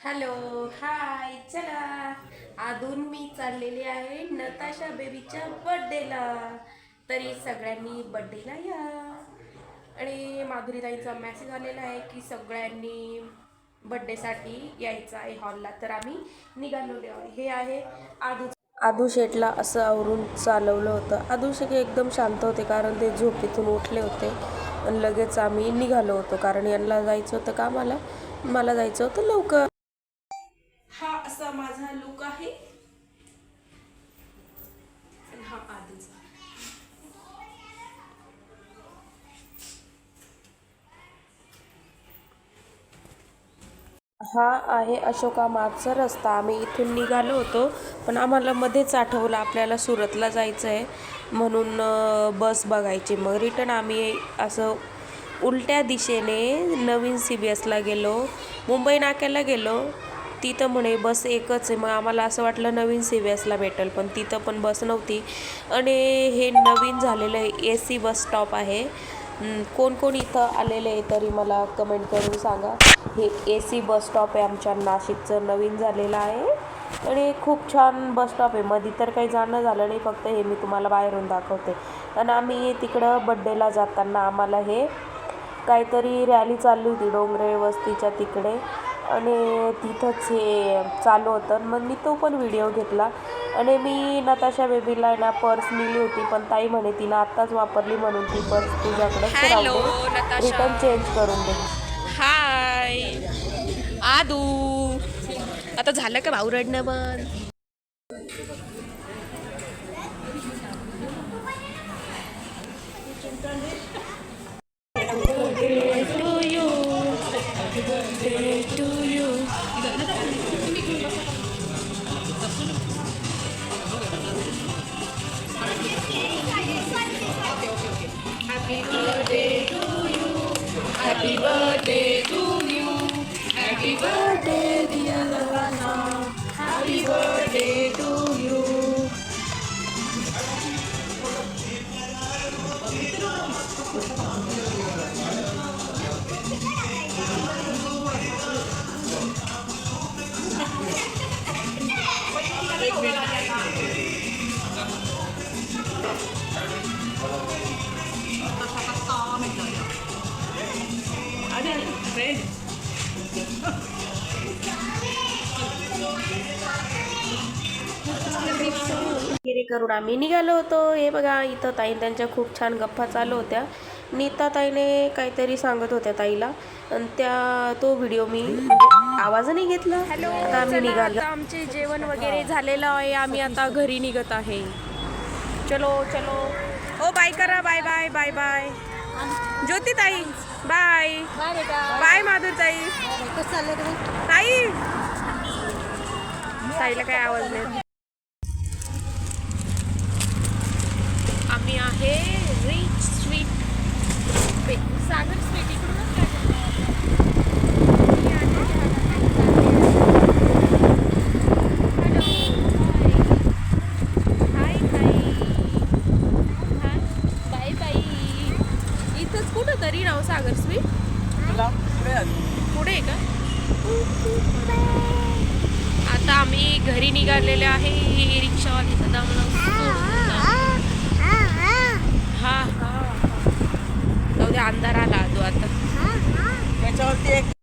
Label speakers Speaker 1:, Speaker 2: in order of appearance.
Speaker 1: Hello hi चला. अजून मी चाललेली आहे नताशा बेबीच्या बर्थडेला तरी सगळ्यांनी बर्थडेला या. आणि माधुरीताईंचा मेसेज आलेला आहे की सगळ्यांनी बड्डेसाठी यायचं आहे हॉलला तर आम्ही निघालेलो आहे हे आहे आदू
Speaker 2: आदू शेठला असं आवरून चालवलं होतं. आदू शेठ एकदम शांत होते कारण ते झोपेतून उठले होते. आणि लगेच आम्ही निघालो होतो कारण यांना जायचं होतं कामाला. मला जायचं होतं लवकर.
Speaker 1: हा असा माझा लुक आहे. आणि हा आधीचा.
Speaker 2: हा आहे अशोका मागचा रस्ता. आम्ही इथून निघालो होतो पण आम्हाला मध्येच आठवलं आपल्याला सुरतला जायचं आहे म्हणून बस बघायची. मग रिटर्न आम्ही असं उलट्या दिशेने नवीन सी बी एसला गेलो मुंबई नाक्याला गेलो. तिथं म्हणे बस एकच आहे. मग आम्हाला असं वाटलं नवीन सी बी एसला भेटेल पण तिथं पण बस नव्हती. आणि हे नवीन झालेलं ए सी बस स्टॉप आहे. कोण कोण इथं आलेलं आहे तरी मला कमेंट करून सांगा. हे ए सी बस स्टॉप आहे आमच्या नाशिकचं नवीन झालेलं आहे. आणि खूप छान बस स्टॉप आहे. मध्ये तर काही जाणं झालं नाही फक्त हे मी तुम्हाला बाहेरून दाखवते. आणि आम्ही तिकडं बड्डेला जाताना आम्हाला हे काहीतरी रॅली चालली होती डोंगरे वस्तीच्या तिकडे. आणि तिथंच हे चालू होतं. मग मी तो पण व्हिडिओ घेतला. आणि मी नताशा बेबीला ना पर्स नेली होती पण ताई म्हणे तिनं आत्ताच वापरली म्हणून ती पर्स नताशा.
Speaker 1: रिटर्न चेंज
Speaker 2: करून दे.
Speaker 1: हाय आदू. आता झालं का भाऊ रडणं पण?
Speaker 2: to you.
Speaker 1: Happy birthday to you. Happy birthday to you. Happy birthday, dear Lavana. Happy birthday to you.
Speaker 2: वगैरे करून आम्ही निघालो होतो. हे बघा इथं ताई त्यांच्या खूप छान गप्पा चालू होत्या. नीता ताईने काहीतरी सांगत होत्या ताईला. आणि त्या तो व्हिडिओ मी म्हणजे आवाजाने घेतला.
Speaker 1: आता आम्ही निघालो. आमचे जेवण वगैरे झालेलं आहे. आम्ही आता घरी निघत आहे. चलो चलो. हो बाय करा. Bye bye bye bye. Jyoti ताई बाय बाय माधुर ताई ताई. ताईला काय आवाज नाही आम्ही आहे रिच स्वीट सागर स्वीट इकडूनच काय हाय ताई बाय बाय इथंच कुठं तरी नाव सागर स्वीट पुढे आहे का? आता आम्ही घरी निघालेले आहे. रिक्षावाली दामला हा